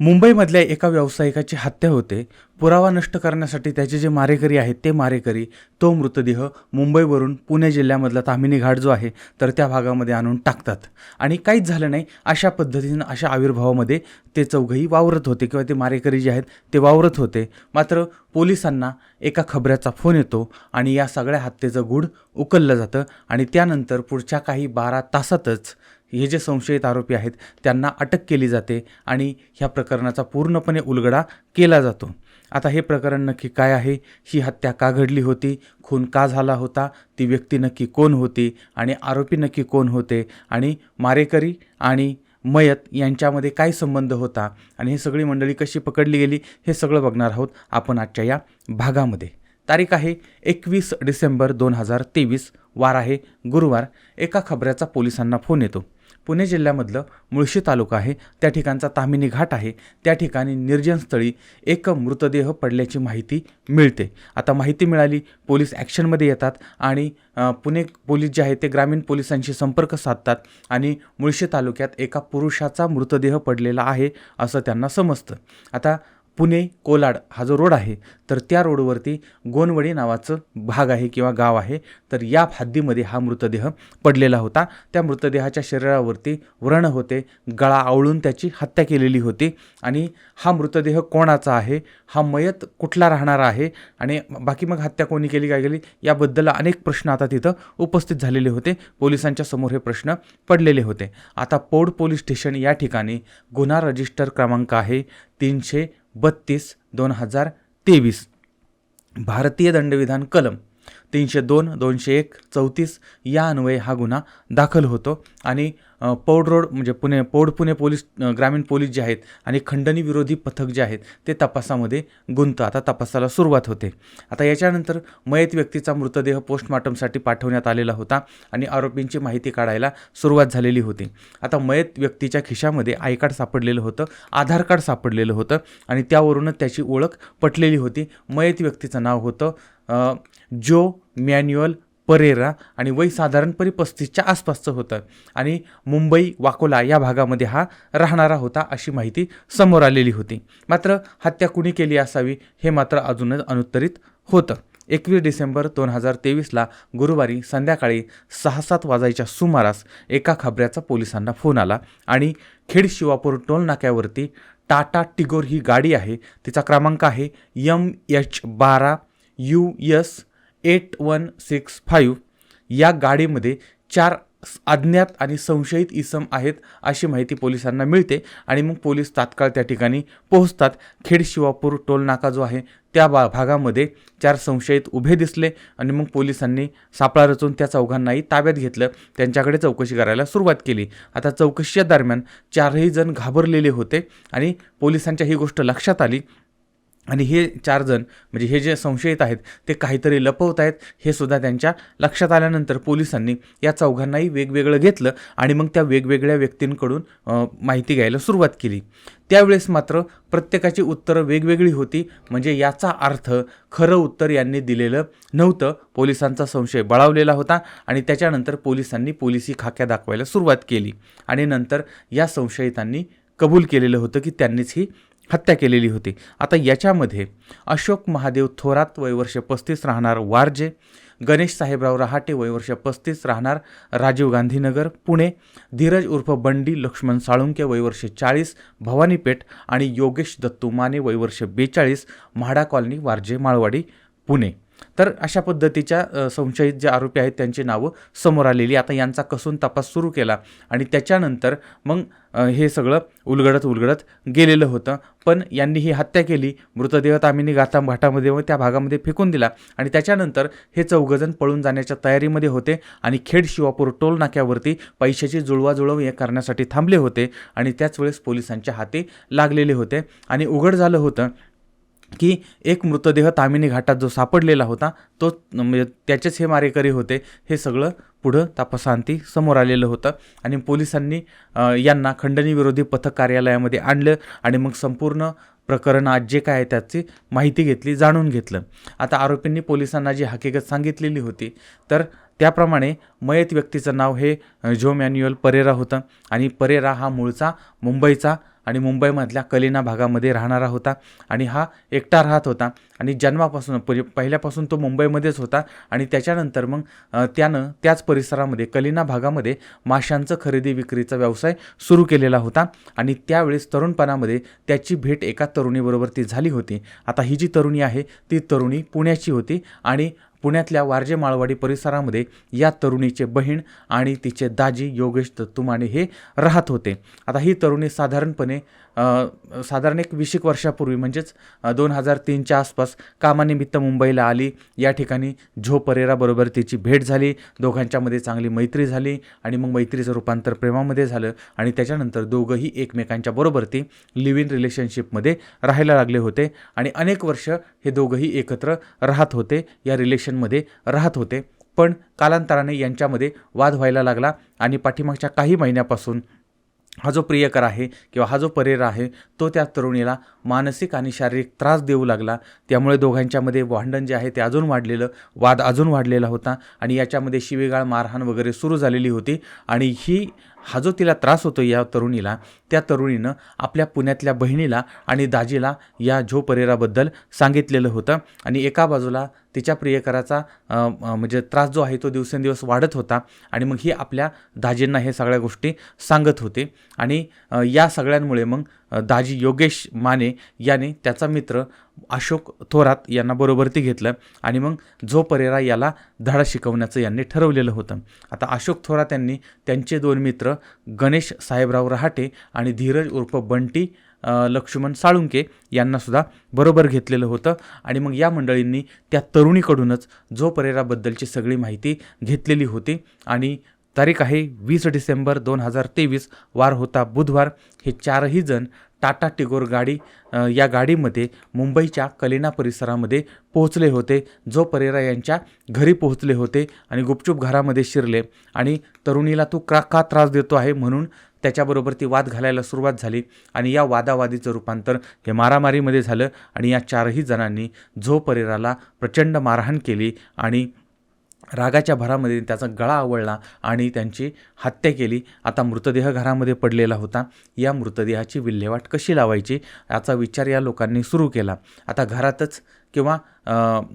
मुंबईमधल्या एका व्यावसायिकाची हत्या होते. पुरावा नष्ट करण्यासाठी त्याचे जे मारेकरी आहेत ते मारेकरी तो मृतदेह मुंबईवरून पुणे जिल्ह्यामधला तामिनी घाट जो आहे तर त्या भागामध्ये आणून टाकतात. आणि काहीच झालं नाही. अशा पद्धतीनं अशा आविर्भावामध्ये ते चौघही वावरत होते किंवा ते मारेकरी जे आहेत ते वावरत होते. मात्र पोलिसांना एका खबऱ्याचा फोन येतो आणि या सगळ्या हत्येचं गूढ उकललं जातं आणि त्यानंतर पुढच्या काही बारा तासातच हे जे संशयित आरोपी आहेत त्यांना अटक केली जाते आणि ह्या प्रकरणाचा पूर्णपणे उलगडा केला जातो. आता हे प्रकरण नक्की काय आहे? ही हत्या का घडली होती? खून का झाला होता? ती व्यक्ती नक्की कोण होती? आणि आरोपी नक्की कोण होते? आणि मारेकरी आणि मयत यांच्यामध्ये काय संबंध होता? आणि ही सगळी मंडळी कशी पकडली गेली? हे सगळं बघणार आहोत आपण आजच्या या भागामध्ये. तारीख आहे एकवीस डिसेंबर दोन हजार तेवीस. वार आहे गुरुवार. एका खबऱ्याचा पोलिसांना फोन येतो. पुणे जिल्ह्यामधलं मुळशी तालुका आहे. त्या ठिकाणचा तामिनी घाट आहे. त्या ठिकाणी निर्जनस्थळी एक मृतदेह पडल्याची माहिती मिळते. आता माहिती मिळाली पोलीस ॲक्शनमध्ये येतात आणि पुणे पोलीस जे आहेत ते ग्रामीण पोलिसांशी संपर्क साधतात आणि मुळशी तालुक्यात एका पुरुषाचा मृतदेह पडलेला आहे असं त्यांना समजतं. आता पुणे कोलाड हा जो रोड आहे तर त्या रोडवरती गोनवडी नावाचं भाग आहे किंवा गाव आहे. तर या हद्दीमध्ये हा मृतदेह पडलेला होता. त्या मृतदेहाच्या शरीरावरती व्रण होते गळा आवळून त्याची हत्या केलेली होती आणि हा मृतदेह कोणाचा आहे हा मयत कुठला राहणार आहे आणि बाकी मग हत्या कोणी केली काय केली याबद्दल अनेक प्रश्न आता तिथं उपस्थित झालेले होते. पोलिसांच्या समोर हे प्रश्न पडलेले होते. आता पौड पोलीस स्टेशन या ठिकाणी गुन्हा रजिस्टर क्रमांक आहे तीनशे बत्तीस दोन हजार तेवीस. भारतीय दंडविधान कलम तीनशे दोन दोनशे एक चौतीस या अन्वये हा गुन्हा दाखल होतो आणि पौड रोड म्हणजे पुणे पौड पुणे पोलीस ग्रामीण पोलीस जे आहेत आणि खंडणी विरोधी पथक जे आहेत ते तपासामध्ये गुंत. आता तपासाला सुरुवात होते. आता याच्यानंतर मयत व्यक्तीचा मृतदेह पोस्टमार्टमसाठी पाठवण्यात आलेला होता आणि आरोपींची माहिती काढायला सुरुवात झालेली होती. आता मयत व्यक्तीच्या खिशामध्ये आय कार्ड सापडलेलं होतं आधार कार्ड सापडलेलं होतं आणि त्यावरूनच त्याची ओळख पटलेली होती. मयत व्यक्तीचं नाव होतं जो मॅन्युअल परेरा आणि वय साधारणपणे पस्तीसच्या आसपासचं होतं. आणि मुंबई वाकोला या भागामध्ये हा राहणारा होता अशी माहिती समोर आलेली होती. मात्र हत्या कुणी केली असावी हे मात्र अजूनच अनुत्तरित होतं. एकवीस डिसेंबर दोन हजार तेवीसला गुरुवारी संध्याकाळी सहा सात वाजायच्या सुमारास एका खबऱ्याचा पोलिसांना फोन आला आणि खेड शिवापूर टोल नाक्यावरती टाटा टिगोर ही गाडी आहे. तिचा क्रमांक आहे यम एच बारा U S eight one six five या गाडीमध्ये चार अज्ञात आणि संशयित इसम आहेत अशी माहिती पोलिसांना मिळते आणि मग पोलीस तात्काळ त्या ठिकाणी पोहोचतात. खेड शिवापूर टोल नाका जो आहे त्या बा भागामध्ये चार संशयित उभे दिसले आणि मग पोलिसांनी सापळा रचून त्या चौघांनाही ताब्यात घेतलं. त्यांच्याकडे चौकशी करायला सुरुवात केली. आता चौकशीच्या दरम्यान चारही जण घाबरलेले होते आणि पोलिसांच्या ही गोष्ट लक्षात आली. आणि हे चार जण म्हणजे हे जे संशयित आहेत ते काहीतरी लपवत आहेत हे सुद्धा त्यांच्या लक्षात आल्यानंतर पोलिसांनी या चौघांनाही वेगवेगळं घेतलं आणि मग त्या वेगवेगळ्या व्यक्तींकडून माहिती घ्यायला सुरुवात केली. त्यावेळेस मात्र प्रत्येकाची उत्तरं वेगवेगळी होती म्हणजे याचा अर्थ खरं उत्तर यांनी दिलेलं नव्हतं पोलिसांचा संशय बळावलेला होता आणि त्याच्यानंतर पोलिसांनी पोलिसी खाक्या दाखवायला सुरुवात केली. आणि नंतर या संशयितांनी कबूल केलेलं होतं की त्यांनीच ही हत्या केलेली होती. आता याच्यामध्ये अशोक महादेव थोरात वयवर्ष पस्तीस राहणार वारजे गणेश साहेबराव रहाटे वयवर्ष पस्तीस राहणार राजीव गांधीनगर पुणे धीरज उर्फ बंडी लक्ष्मण साळुंके वयवर्ष चाळीस भवानीपेठ आणि योगेश दत्तू माने वयवर्ष बेचाळीस म्हाडा कॉलनी वारजे माळवाडी पुणे. तर अशा पद्धतीच्या संशयित जे आरोपी आहेत त्यांची नावं समोर आलेली आता यांचा कसून तपास सुरू केला आणि त्याच्यानंतर मग हे सगळं उलगडत उलगडत गेलेलं होतं. पण यांनी ही हत्या केली मृतदेह तामिनी गाथा घाटामध्ये व त्या भागामध्ये फेकून दिला आणि त्याच्यानंतर हे चौघजण पळून जाण्याच्या तयारीमध्ये होते आणि खेड शिवापूर टोल नाक्यावरती पैशाची जुळवाजुळव हे करण्यासाठी थांबले होते आणि त्याच वेळेस पोलिसांच्या हाती लागलेले होते आणि उघड झालं होतं. की एक मृतदेह तामिनी घाटात जो सापडलेला होता तो म्हणजे त्याचेच हे मारेकरी होते. हे सगळं पुढं तपासांती समोर आलेलं होतं. आणि पोलिसांनी यांना खंडणीविरोधी पथक कार्यालयामध्ये आणलं आणि मग संपूर्ण प्रकरण आज जे काय आहे त्याची माहिती घेतली जाणून घेतलं. आता आरोपींनी पोलिसांना जी हकीकत सांगितलेली होती तर त्याप्रमाणे मयत व्यक्तीचं नाव हे जो मॅन्युअल परेरा होतं. आणि परेरा हा मूळचा मुंबईचा आणि मुंबईमधल्या कलिना भागामध्ये राहणारा होता आणि हा एकटा राहत होता. आणि जन्मापासून म्हणजे पहिल्यापासून तो मुंबईमध्येच होता आणि त्याच्यानंतर मग त्यानं त्याच परिसरामध्ये कलिना भागामध्ये माशांचं खरेदी विक्रीचा व्यवसाय सुरू केलेला होता आणि त्यावेळेस तरुणपणामध्ये त्याची भेट एका तरुणीबरोबर ती झाली होती. आता ही जी तरुणी आहे ती तरुणी पुण्याची होती आणि पुण्यातल्या वारजे माळवाडी परिसरामध्ये या तरुणीचे बहीण आणि तिचे दाजी योगेश दत्तुमाने हे राहत होते. आता ही तरुणी साधारणपणे साधारण एक वीस एक वर्षापूर्वी म्हणजेच दोन हजार तीनच्या आसपास कामानिमित्त मुंबईला आली. या ठिकाणी झो परेराबरोबर तिची भेट झाली. दोघांच्यामध्ये चांगली मैत्री झाली आणि मग मैत्रीचं रूपांतर प्रेमामध्ये झालं आणि त्याच्यानंतर दोघंही एकमेकांच्या बरोबर ती लिव्ह इन रिलेशनशिपमध्ये राहायला लागले होते आणि अनेक वर्ष हे दोघंही एकत्र राहत होते या रिलेशनमध्ये राहत होते. पण कालांतराने यांच्यामध्ये वाद व्हायला लागला आणि पाठीमागच्या काही महिन्यापासून हा जो प्रियकर आहे किंवा हा जो परेर आहे तो त्या तरुणीला मानसिक आणि शारीरिक त्रास देऊ लागला. त्यामुळे दोघांच्यामध्ये भांडण जे आहे ते अजून वाढलेलं वाद अजून वाढलेला होता आणि याच्यामध्ये शिवेगाळ मारहाण वगैरे सुरू झालेली होती. आणि ही हा जो तिला त्रास होतो या तरुणीला त्या तरुणीनं आपल्या पुण्यातल्या बहिणीला आणि दाजीला या झो परेराबद्दल सांगितलेलं होतं. आणि एका बाजूला तिच्या प्रियकराचा म्हणजे त्रास जो आहे तो दिवसेंदिवस वाढत होता आणि मग ही आपल्या दाजींना हे सगळ्या गोष्टी सांगत होते. आणि या सगळ्यांमुळे मग दाजी योगेश माने याने त्याचा मित्र अशोक थोरात यांना बरोबरती घेतलं आणि मग झो परेरा याला धडा शिकवण्याचं यांनी ठरवलेलं होतं. आता अशोक थोरात यांनी त्यांचे दोन मित्र गणेश साहेबराव रहाटे आणि धीरज उर्फ बंटी लक्ष्मण साळुंके यांनासुद्धा बरोबर घेतलेलं होतं आणि मग या मंडळींनी त्या तरुणीकडूनच झो परेराबद्दलची सगळी माहिती घेतलेली होती आणि तारीख आहे वीस डिसेंबर दोन हजार तेवीस. वार होता बुधवार. हे चारही जण टाटा टिगोर गाडी या गाडीमध्ये मुंबईच्या कलिना परिसरामध्ये पोहोचले होते. जो परेरा यांच्या घरी पोहोचले होते आणि गुपचूप घरामध्ये शिरले आणि तरुणीला तू का का त्रास देतो आहे म्हणून त्याच्याबरोबर ती वाद घालायला सुरुवात झाली आणि या वादावादीचं रूपांतर हे मारामारीमध्ये झालं आणि या चारही जणांनी झो परेराला प्रचंड मारहाण केली आणि रागाच्या भरामध्ये त्याचा गळा आवळला आणि त्यांची हत्या केली. आता मृतदेह घरामध्ये पडलेला होता. या मृतदेहाची विल्हेवाट कशी लावायची? याचा विचार या लोकांनी सुरू केला. आता घरातच किंवा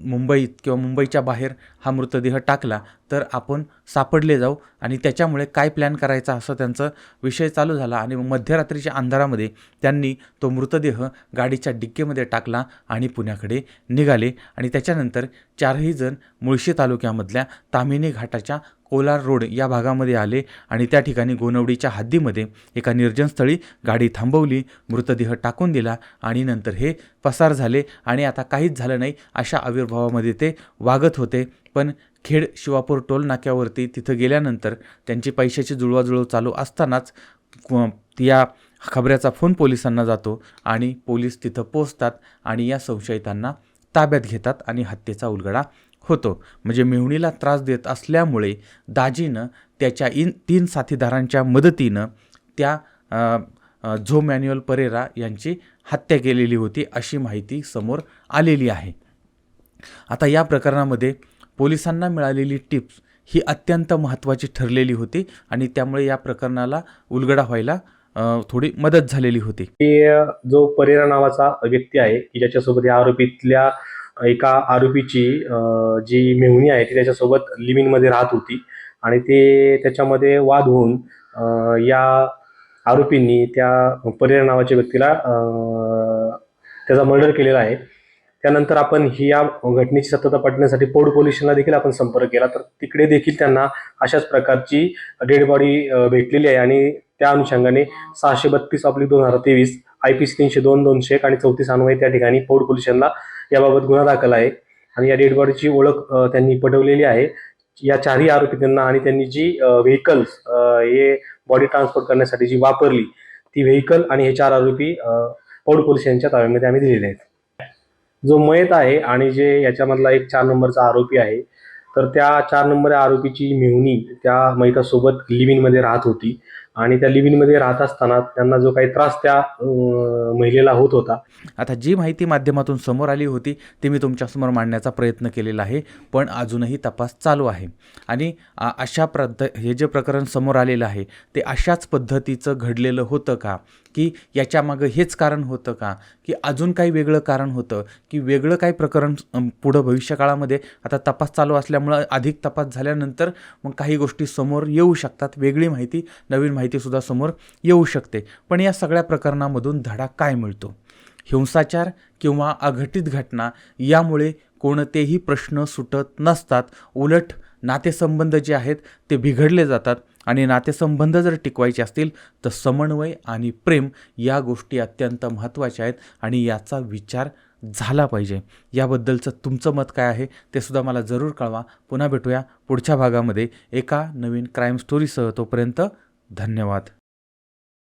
मुंबईत किंवा मुंबईच्या बाहेर हा मृतदेह टाकला तर आपण सापडले जाऊ आणि त्याच्यामुळे काय प्लॅन करायचा असं त्यांचा विषय चालू झाला आणि मग मध्यरात्रीच्या अंधारामध्ये त्यांनी तो मृतदेह गाडीच्या डिक्कीमध्ये टाकला आणि पुण्याकडे निघाले. आणि त्याच्यानंतर चारही जण मुळशी तालुक्यामधल्या तामिनी घाटाच्या कोलार रोड या भागामध्ये आले आणि त्या ठिकाणी गोनवडीच्या हद्दीमध्ये एका निर्जनस्थळी गाडी थांबवली मृतदेह टाकून दिला आणि नंतर हे पसार झाले आणि आता काहीच झालं नाही अशा आविर्भावामध्ये ते वागत होते. पण खेड शिवापूर टोल नाक्यावरती तिथं गेल्यानंतर त्यांची पैशाची जुळवाजुळव चालू असतानाच या खबऱ्याचा फोन पोलिसांना जातो आणि पोलीस तिथं पोचतात आणि या संशयितांना ताब्यात घेतात आणि हत्येचा उलगडा होतो. म्हणजे मेहुणीला त्रास देत असल्यामुळे दाजीनं त्याच्या इन तीन साथीदारांच्या मदतीनं त्या झो मॅन्युअल परेरा यांची हत्या केलेली होती अशी माहिती समोर आलेली आहे. आता या प्रकरणामध्ये पोलिसांना मिळालेली टिप्स ही अत्यंत महत्त्वाची ठरलेली होती आणि त्यामुळे या प्रकरणाला उलगडा व्हायला थोडी मदत झालेली होती. जो परेरा नावाचा व्यक्ती आहे की ज्याच्यासोबत या आरोपीतल्या एका आरोपीची जी मेहुणी आहे ती त्याच्यासोबत लिव्हिंगमध्ये राहत होती. आणि ते त्याच्यामध्ये वाद होऊन या आरोपींनी त्या परेरा नावाच्या व्यक्तीला त्याचा मर्डर केलेला आहे. त्यानंतर आपण ही या घटनेची सत्यता पटण्यासाठी पौड पोलीस देखील आपण संपर्क केला. तर तिकडे देखील त्यांना अशाच प्रकारची डेड बॉडी भेटलेली आहे. आणि त्या अनुषंगाने सहाशे बत्तीस ऑब्लिक दोन हजार तेवीस आय पी सी तीनशे दोन दोनशे एक आणि चौतीस अन्वये त्या ठिकाणी पौड पोलीस याबाबत गुन्हा दाखल आहे. आणि या डेड बॉडीची ओळख त्यांनी पटवलेली आहे. या चारही आरोपींना आणि त्यांनी जी व्हेकल्स हे बॉडी ट्रान्सपोर्ट करण्यासाठी जी वापरली ती व्हेकल आणि हे चार आरोपी पौड पोलीस यांच्या ताब्यामध्ये आम्ही दिलेले आहेत. जो मयत आहे आणि जे याच्यामधला एक चार नंबरचा आरोपी आहे तर त्या चार नंबर आरोपीची मेहुणी त्या मयतासोबत लिव्हिंगमध्ये राहत होती. आणि त्या लिव्हिनमध्ये राहत असताना त्यांना जो काही त्रास त्या महिलेला होत होता. आता जी माहिती माध्यमातून समोर आली होती ती मी तुमच्यासमोर मांडण्याचा प्रयत्न केलेला आहे पण अजूनही तपास चालू आहे. आणि अशा प्रद हे जे प्रकरण समोर आलेलं आहे ते अशाच पद्धतीचं घडलेलं होतं का? की याच्यामागं हेच कारण होतं का? की अजून काही वेगळं कारण होतं? की वेगळं काही प्रकरण पुढं भविष्यकाळामध्ये आता तपास चालू असल्यामुळं अधिक तपास झाल्यानंतर मग काही गोष्टी समोर येऊ शकतात वेगळी माहिती नवीन माहिती माहितीसुद्धा समोर येऊ शकते. पण या सगळ्या प्रकरणामधून धडा काय मिळतो? हिंसाचार किंवा अघटित घटना यामुळे कोणतेही प्रश्न सुटत नसतात. उलट नातेसंबंध जे आहेत ते बिघडले जातात आणि नातेसंबंध जर टिकवायचे असतील तर समन्वय आणि प्रेम या गोष्टी अत्यंत महत्त्वाच्या आहेत आणि याचा विचार झाला पाहिजे. याबद्दलचं तुमचं मत काय आहे ते सुद्धा मला जरूर कळवा. पुन्हा भेटूया पुढच्या भागामध्ये एका नवीन क्राईम स्टोरीसह तोपर्यंत धन्यवाद.